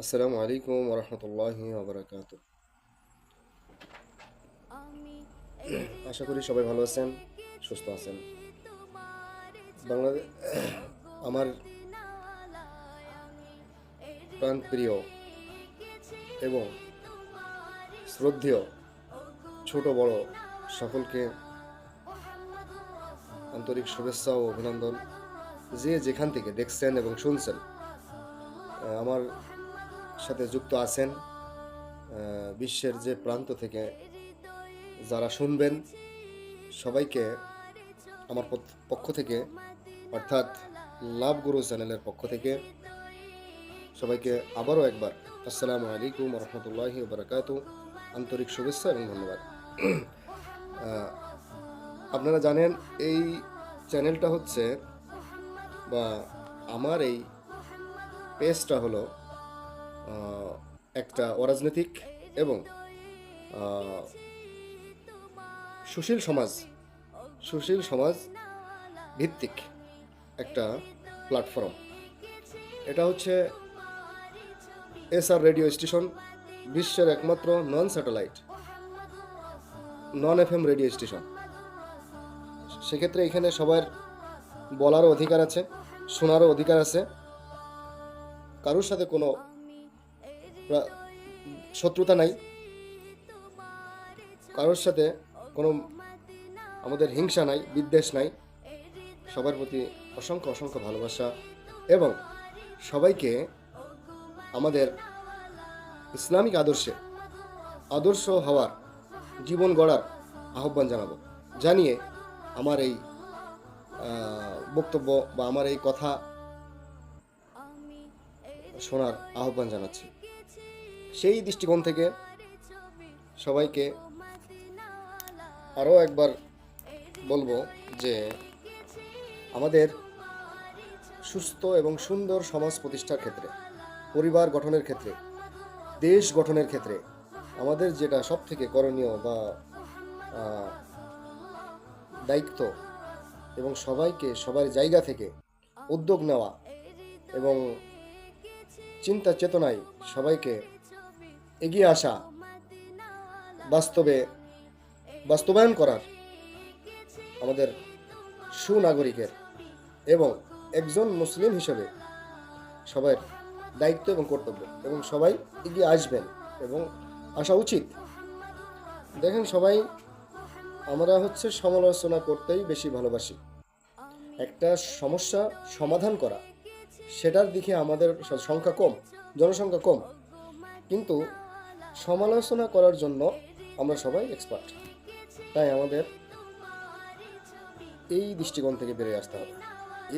আসসালামু আলাইকুম ওরহমতুল্লাহি ওবরাকাত। আশা করি সবাই ভালো আছেন, সুস্থ আছেন। বাংলাদেশ আমার প্রাণপ্রিয় এবং শ্রদ্ধেয় ছোট বড় সকলকে আন্তরিক শুভেচ্ছা ও অভিনন্দন। যে যেখান থেকে দেখছেন এবং শুনছেন আমার সাথে যুক্ত আছেন বিশ্বের যে প্রান্ত থেকে যারা শুনবেন, সবাইকে আমার পক্ষ থেকে, অর্থাৎ লাভ গুরু চ্যানেলের পক্ষ থেকে সবাইকে আবারও একবার আসসালামু আলাইকুম রহমতুল্লাহি বারাকাত আন্তরিক শুভেচ্ছা এবং ধন্যবাদ। আপনারা জানেন, এই চ্যানেলটা হচ্ছে বা আমার এই পেজটা হলো একটা অরাজনৈতিক এবং সুশীল সমাজ সুশীল সমাজ ভিত্তিক একটা প্ল্যাটফর্ম এটা হচ্ছে এসআর রেডিও স্টেশন, বিশ্বের একমাত্র non satellite non F M radio station. সেক্ষেত্রে এখানে সবার বলারও অধিকার আছে, শোনারও অধিকার আছে। কারোর সাথে কোনো শত্রুতা নাই। কারোর সাথে কোনো আমাদের হিংসা নাই, বিদ্বেষ নাই। সবার প্রতি অসংখ্য অসংখ্য ভালোবাসা এবং সবাইকে আমাদের ইসলামিক আদর্শে আদর্শ হওয়ার, জীবন গড়ার আহ্বান জানাব, জানিয়ে আমার এই বক্তব্য বা আমার এই কথা শোনার আহ্বান জানাচ্ছি। সেই দৃষ্টিকোণ থেকে সবাইকে আরও একবার বলব যে আমাদের সুস্থ এবং সুন্দর সমাজ প্রতিষ্ঠার ক্ষেত্রে, পরিবার গঠনের ক্ষেত্রে, দেশ গঠনের ক্ষেত্রে আমাদের যেটা সব থেকে করণীয় বা দায়িত্ব এবং সবাইকে সবার জায়গা থেকে উদ্যোগ নেওয়া এবং চিন্তা চেতনায় সবাইকে এগিয়ে আসা বাস্তবে বাস্তবায়ন করার আমাদের সুনাগরিকের এবং একজন মুসলিম হিসেবে সবার দায়িত্ব এবং কর্তব্য এবং সবাই এগিয়ে আসবেন এবং আসা উচিত। দেখেন সবাই, আমরা হচ্ছে সমালোচনা করতেই বেশি ভালোবাসি। একটা সমস্যা সমাধান করা, সেটার দিকে আমাদের সংখ্যা কম, জনসংখ্যা কম। কিন্তু সমালোচনা করার জন্য আমরা সবাই এক্সপার্ট তাই আমাদের এই দৃষ্টিকোণ থেকে বেরিয়ে আসতে হবে।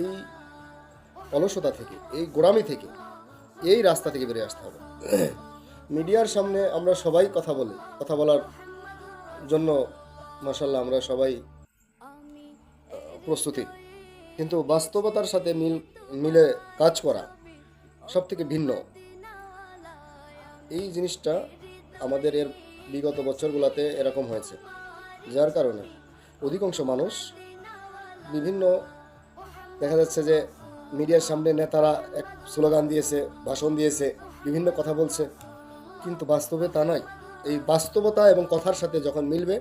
এই অলসতা থেকে, এই গোড়ামি থেকে, এই রাস্তা থেকে বেরিয়ে আসতে হবে। মিডিয়ার সামনে আমরা সবাই কথা বলি, কথা বলার জন্য মাসাল্লাহ আমরা সবাই প্রস্তুতি। কিন্তু বাস্তবতার সাথে মিল, মিলে কাজ করা সব থেকে ভিন্ন। এই জিনিসটা আমাদের এর বিগত বছরগুলোতে এরকম হয়েছে। যার কারণে অধিকাংশ মানুষ বিভিন্ন দেখা যাচ্ছে যে মিডিয়ার সামনে নেতারা এক স্লোগান দিয়েছে, ভাষণ দিয়েছে, বিভিন্ন কথা বলছে। কিন্তু বাস্তবে তা নয়। এই বাস্তবতা এবং কথার সাথে যখন মিলবে,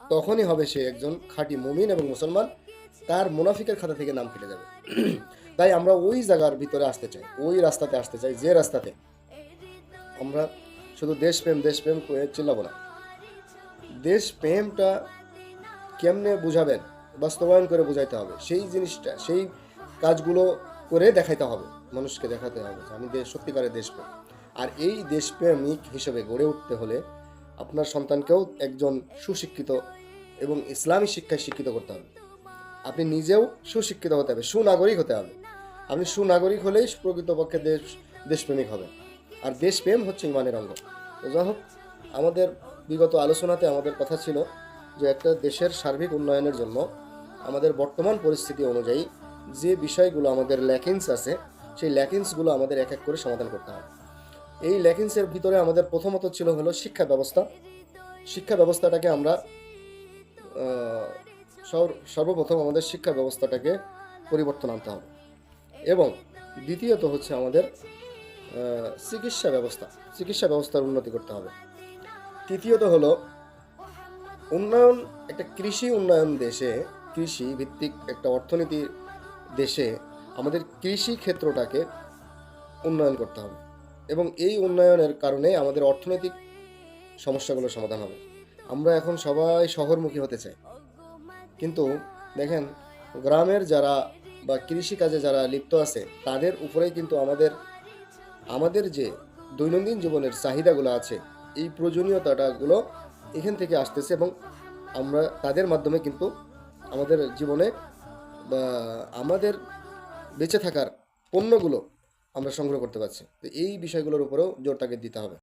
তখনই হবে সে একজন খাঁটি মুমিন এবং মুসলমান, তার মুনাফিকের খাতা থেকে নাম কেটে যাবে। তাই আমরা ওই জায়গার ভিতরে আসতে চাই, ওই রাস্তাতে আসতে চাই, যে রাস্তাতে আমরা শুধু দেশপ্রেম দেশপ্রেম করে চিল্লাবো না। দেশপ্রেমটা কেমনে বুঝাবেন? বাস্তবায়ন করে বুঝাইতে হবে। সেই জিনিসটা, সেই কাজগুলো করে দেখাইতে হবে, মানুষকে দেখাতে হবে আমি দেশ সত্যিকারের দেশপ্রেম। আর এই দেশপ্রেমিক হিসেবে গড়ে উঠতে হলে আপনার সন্তানকেও একজন সুশিক্ষিত এবং ইসলামী শিক্ষায় শিক্ষিত করতে হবে। আপনি নিজেও সুশিক্ষিত হতে হবে, সুনাগরিক হতে হবে। আপনি সুনাগরিক হলেই প্রকৃতপক্ষে দেশ দেশপ্রেমিক হবেন। আর দেশপ্রেম হচ্ছে ইমানের অঙ্গ। তো যাই হোক, আমাদের বিগত আলোচনাতে আমাদের কথা ছিল যে একটা দেশের সার্বিক উন্নয়নের জন্য আমাদের বর্তমান পরিস্থিতি অনুযায়ী যে বিষয়গুলো আমাদের ল্যাকিংস আছে, সেই ল্যাকিংসগুলো আমাদের এক এক করে সমাধান করতে হবে। এই ল্যাকিংসের ভিতরে আমাদের প্রথমত ছিল হলো শিক্ষা ব্যবস্থা। শিক্ষা ব্যবস্থাটাকে আমরা সর- সর্বপ্রথম আমাদের শিক্ষা ব্যবস্থাটাকে পরিবর্তন আনতে হবে। এবং দ্বিতীয়ত হচ্ছে আমাদের চিকিৎসা ব্যবস্থা, চিকিৎসা ব্যবস্থার উন্নতি করতে হবে। তৃতীয়ত হলো, উন্নয়ন, একটা কৃষি উন্নয়ন দেশে, কৃষি ভিত্তিক একটা অর্থনীতির দেশে আমাদের কৃষি ক্ষেত্রটাকে উন্নয়ন করতে হবে। এবং এই উন্নয়নের কারণে আমাদের অর্থনৈতিক সমস্যাগুলোর সমাধান হবে। আমরা এখন সবাই শহরমুখী হতে চাই। কিন্তু দেখেন, গ্রামের যারা বা কৃষিকাজে যারা লিপ্ত আছে, তাদের উপরেই কিন্তু আমাদের আমাদের যে দৈনন্দিন জীবনের চাহিদাগুলো আছে, এই প্রয়োজনীয়তাটাগুলো এখান থেকে আসতেছে এবং আমরা তাদের মাধ্যমে কিন্তু আমাদের জীবনে বা আমাদের বেঁচে থাকার পণ্যগুলো আমরা সংগ্রহ করতে পারছি। তো এই বিষয়গুলোর উপরেও জোর তাকে দিতে হবে।